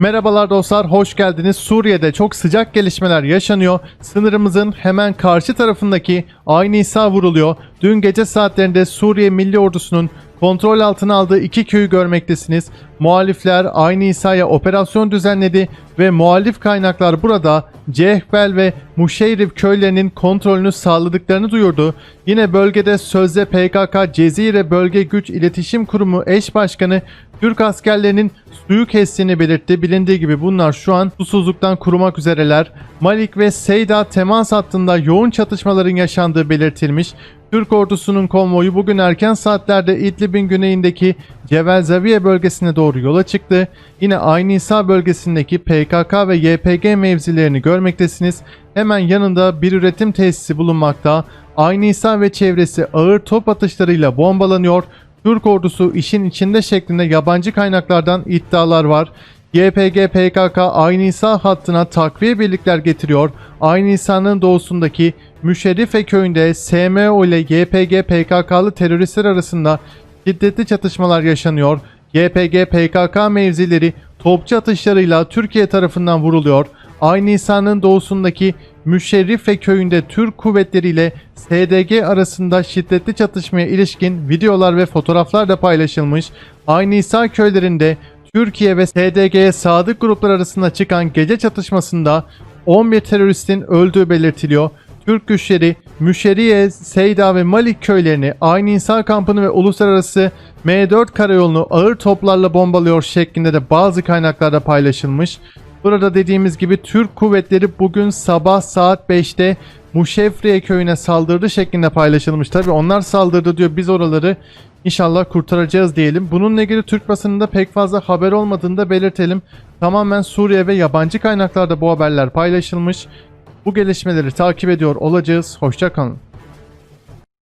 Merhabalar dostlar, hoş geldiniz. Suriye'de çok sıcak gelişmeler yaşanıyor. Sınırımızın hemen karşı tarafındaki Aynı İsa vuruluyor. Dün gece saatlerinde Suriye Milli Ordusu'nun kontrol altına aldığı iki köyü görmektesiniz. Muhalifler Aynı İsa'ya operasyon düzenledi ve muhalif kaynaklar burada Cehbel ve Muşeyrif köylerinin kontrolünü sağladıklarını duyurdu. Yine bölgede sözde PKK Cezire Bölge Güç İletişim Kurumu eş başkanı Türk askerlerinin suyu kestiğini belirtti. Bilindiği gibi bunlar şu an susuzluktan kurumak üzereler. Malik ve Seyda temas hattında yoğun çatışmaların yaşandığı belirtilmiş. Türk ordusunun konvoyu bugün erken saatlerde İdlib'in güneyindeki Cebel Zaviye bölgesine doğru yola çıktı. Yine Aynı İsa bölgesindeki PKK ve YPG mevzilerini görmektesiniz. Hemen yanında bir üretim tesisi bulunmakta. Aynı İsa ve çevresi ağır top atışlarıyla bombalanıyor. Türk ordusu işin içinde şeklinde yabancı kaynaklardan iddialar var. YPG PKK Aynı İsa hattına takviye birlikler getiriyor. Aynı İsa'nın doğusundaki Müşerrife köyünde SMO ile YPG PKK'lı teröristler arasında şiddetli çatışmalar yaşanıyor. YPG PKK mevzileri topçu atışlarıyla Türkiye tarafından vuruluyor. Aynı İsa'nın doğusundaki Müşerrife köyünde Türk kuvvetleriyle SDG arasında şiddetli çatışmaya ilişkin videolar ve fotoğraflar da paylaşılmış. Aynı İsa köylerinde Türkiye ve SDG'ye sadık gruplar arasında çıkan gece çatışmasında 11 teröristin öldüğü belirtiliyor. Türk güçleri Müşeriye, Seyda ve Malik köylerini, Aynı İnsan kampını ve uluslararası M4 karayolunu ağır toplarla bombalıyor şeklinde de bazı kaynaklarda paylaşılmış. Burada dediğimiz gibi Türk kuvvetleri bugün sabah saat 5'te Muşefriye köyüne saldırdı şeklinde paylaşılmış. Tabi onlar saldırdı diyor biz oraları inşallah kurtaracağız diyelim. Bununla ilgili Türk basınında pek fazla haber olmadığını da belirtelim. Tamamen Suriye ve yabancı kaynaklarda bu haberler paylaşılmış. Bu gelişmeleri takip ediyor olacağız. Hoşçakalın.